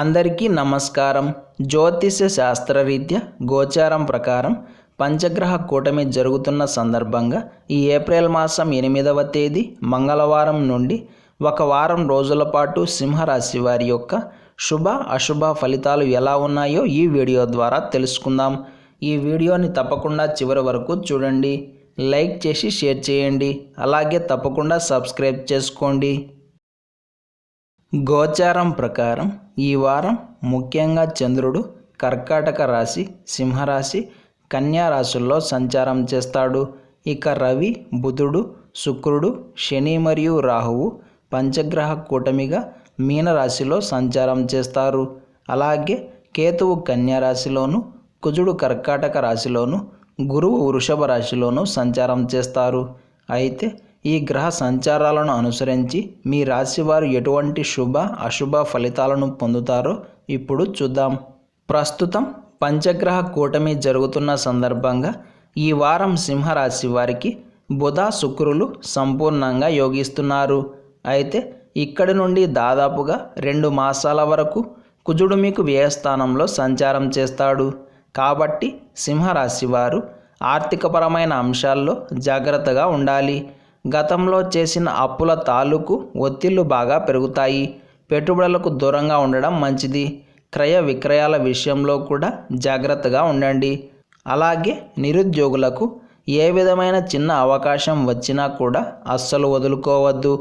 అందరికీ నమస్కారం. జ్యోతిష శాస్త్రరీత్యా గోచారం ప్రకారం పంచగ్రహ కూటమి జరుగుతున్న సందర్భంగా ఈ ఏప్రిల్ మాసం ఎనిమిదవ తేదీ మంగళవారం నుండి ఒక వారం రోజుల పాటు సింహరాశి వారి యొక్క శుభ అశుభ ఫలితాలు ఎలా ఉన్నాయో ఈ వీడియో ద్వారా తెలుసుకుందాం. ఈ వీడియోని తప్పకుండా చివరి వరకు చూడండి. లైక్ చేసి షేర్ చేయండి. అలాగే తప్పకుండా సబ్స్క్రైబ్ చేసుకోండి. గోచారం ప్రకారం ఈ వారం ముఖ్యంగా చంద్రుడు కర్కాటక రాశి సింహరాశి కన్యా రాశుల్లో సంచారం చేస్తాడు. ఇక రవి బుధుడు శుక్రుడు శని మరియు రాహువు పంచగ్రహ కూటమిగా మీనరాశిలో సంచారం చేస్తారు. అలాగే కేతువు కన్యా రాశిలోను కుజుడు కర్కాటక రాశిలోను గురువు వృషభ రాశిలోను సంచారం చేస్తారు. అయితే ఈ గ్రహ సంచారాలను అనుసరించి మీ రాశి వారు ఎటువంటి శుభ అశుభ ఫలితాలను పొందుతారో ఇప్పుడు చూద్దాం. ప్రస్తుతం పంచగ్రహ కూటమి జరుగుతున్న సందర్భంగా ఈ వారం సింహరాశి వారికి బుధ శుక్రులు సంపూర్ణంగా యోగిస్తున్నారు. అయితే ఇక్కడి నుండి దాదాపుగా రెండు మాసాల వరకు కుజుడు మీకు వ్యయస్థానంలో సంచారం చేస్తాడు. కాబట్టి సింహరాశి వారు ఆర్థికపరమైన అంశాల్లో జాగ్రత్తగా ఉండాలి. గతంలో చేసిన అప్పుల తాలూకు ఒత్తిళ్ళు బాగా పెరుగుతాయి. పెట్టుబడులకు దూరంగా ఉండడం మంచిది. క్రయ విక్రయాల విషయంలో కూడా జాగ్రత్తగా ఉండండి. అలాగే నిరుద్యోగులకు ఏ విధమైన చిన్న అవకాశం వచ్చినా కూడా అస్సలు వదులుకోవద్దు.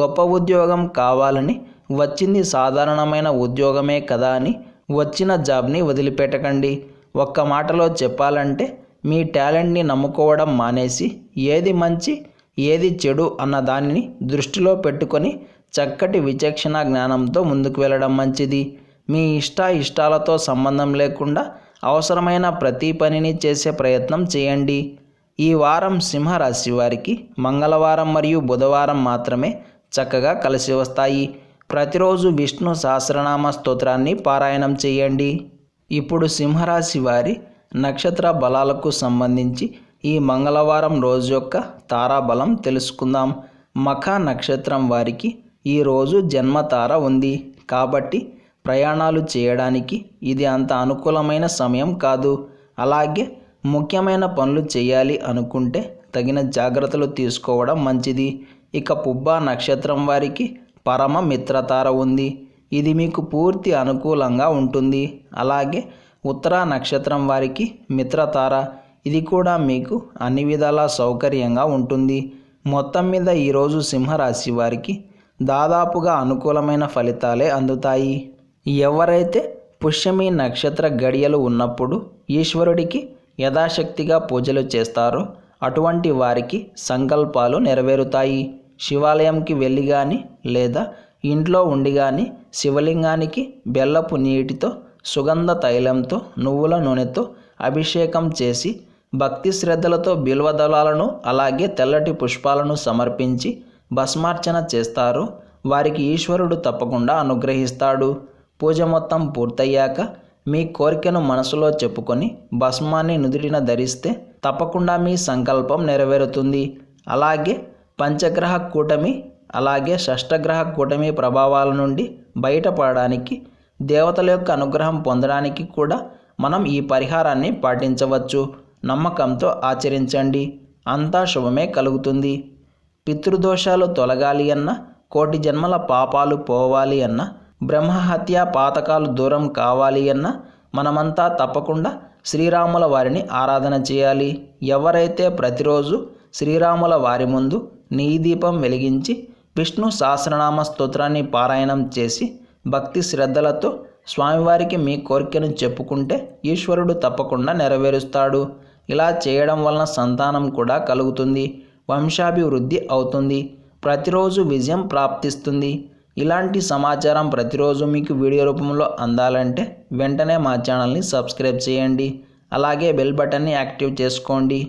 గొప్ప ఉద్యోగం కావాలని వచ్చింది సాధారణమైన ఉద్యోగమే కదా అని వచ్చిన జాబ్ని వదిలిపెట్టకండి. ఒక్క మాటలో చెప్పాలంటే మీ టాలెంట్ని నమ్ముకోవడం మానేసి ఏది మంచి ఏది చెడు అన్న దానిని దృష్టిలో పెట్టుకొని చక్కటి విచక్షణ జ్ఞానంతో ముందుకు వెళ్ళడం మంచిది. మీ ఇష్ట ఇష్టాలతో సంబంధం లేకుండా అవసరమైన ప్రతి పనిని చేసే ప్రయత్నం చేయండి. ఈ వారం సింహరాశి వారికి మంగళవారం మరియు బుధవారం మాత్రమే చక్కగా కలిసి వస్తాయి. ప్రతిరోజు విష్ణు సహస్రనామ స్తోత్రాన్ని పారాయణం చేయండి. ఇప్పుడు సింహరాశి వారి నక్షత్ర బలాలకు సంబంధించి ఈ మంగళవారం రోజు యొక్క తారాబలం తెలుసుకుందాం. మఖ నక్షత్రం వారికి ఈరోజు జన్మతార ఉంది. కాబట్టి ప్రయాణాలు చేయడానికి ఇది అంత అనుకూలమైన సమయం కాదు. అలాగే ముఖ్యమైన పనులు చేయాలి అనుకుంటే తగిన జాగ్రత్తలు తీసుకోవడం మంచిది. ఇక పుబ్బ నక్షత్రం వారికి పరమ మిత్రతార ఉంది. ఇది మీకు పూర్తి అనుకూలంగా ఉంటుంది. అలాగే ఉత్తర నక్షత్రం వారికి మిత్రతార. ఇది కూడా మీకు అన్ని విధాలా సౌకర్యంగా ఉంటుంది. మొత్తం మీద ఈరోజు సింహరాశి వారికి దాదాపుగా అనుకూలమైన ఫలితాలే అందుతాయి. ఎవరైతే పుష్యమి నక్షత్ర గడియలు ఉన్నప్పుడు ఈశ్వరుడికి యథాశక్తిగా పూజలు చేస్తారో అటువంటి వారికి సంకల్పాలు నెరవేరుతాయి. శివాలయంకి వెళ్ళి కానీ లేదా ఇంట్లో ఉండి కానీ శివలింగానికి బెల్లపు నీటితో సుగంధ తైలంతో నువ్వుల నూనెతో అభిషేకం చేసి భక్తి శ్రద్ధలతో బిల్వదళాలను అలాగే తెల్లటి పుష్పాలను సమర్పించి భస్మార్చన చేస్తారు. వారికి ఈశ్వరుడు తప్పకుండా అనుగ్రహిస్తాడు. పూజ మొత్తం పూర్తయ్యాక మీ కోరికను మనసులో చెప్పుకొని భస్మాన్ని నుదుటిన ధరిస్తే తప్పకుండా మీ సంకల్పం నెరవేరుతుంది. అలాగే పంచగ్రహ కూటమి అలాగే షష్టగ్రహ కూటమి ప్రభావాల నుండి బయటపడడానికి దేవతల యొక్క అనుగ్రహం పొందడానికి కూడా మనం ఈ పరిహారాన్ని పాటించవచ్చు. నమ్మకంతో ఆచరించండి. అంతా శుభమే కలుగుతుంది. పితృదోషాలు తొలగాలి అన్న కోటి జన్మల పాపాలు పోవాలి అన్న బ్రహ్మహత్య పాతకాలు దూరం కావాలి అన్న మనమంతా తప్పకుండా శ్రీరాముల వారిని ఆరాధన చేయాలి. ఎవరైతే ప్రతిరోజు శ్రీరాముల వారి ముందు నీ దీపం వెలిగించి విష్ణు సహస్రనామ స్తోత్రాన్ని పారాయణం చేసి భక్తి శ్రద్ధలతో స్వామివారికి మీ కోరికను చెప్పుకుంటే ఈశ్వరుడు తప్పకుండా నెరవేరుస్తాడు. ఇలా చేయడం వలన సంతానం కూడా కలుగుతుంది వంశాభివృద్ధి అవుతుంది ప్రతిరోజు విజయం ప్రాప్తిస్తుంది. ఇలాంటి సమాచారం ప్రతిరోజు మీకు వీడియో రూపంలో అందాలంటే వెంటనే మా ఛానల్ని సబ్స్క్రైబ్ చేయండి. అలాగే బెల్ బటన్ని యాక్టివ్ చేసుకోండి.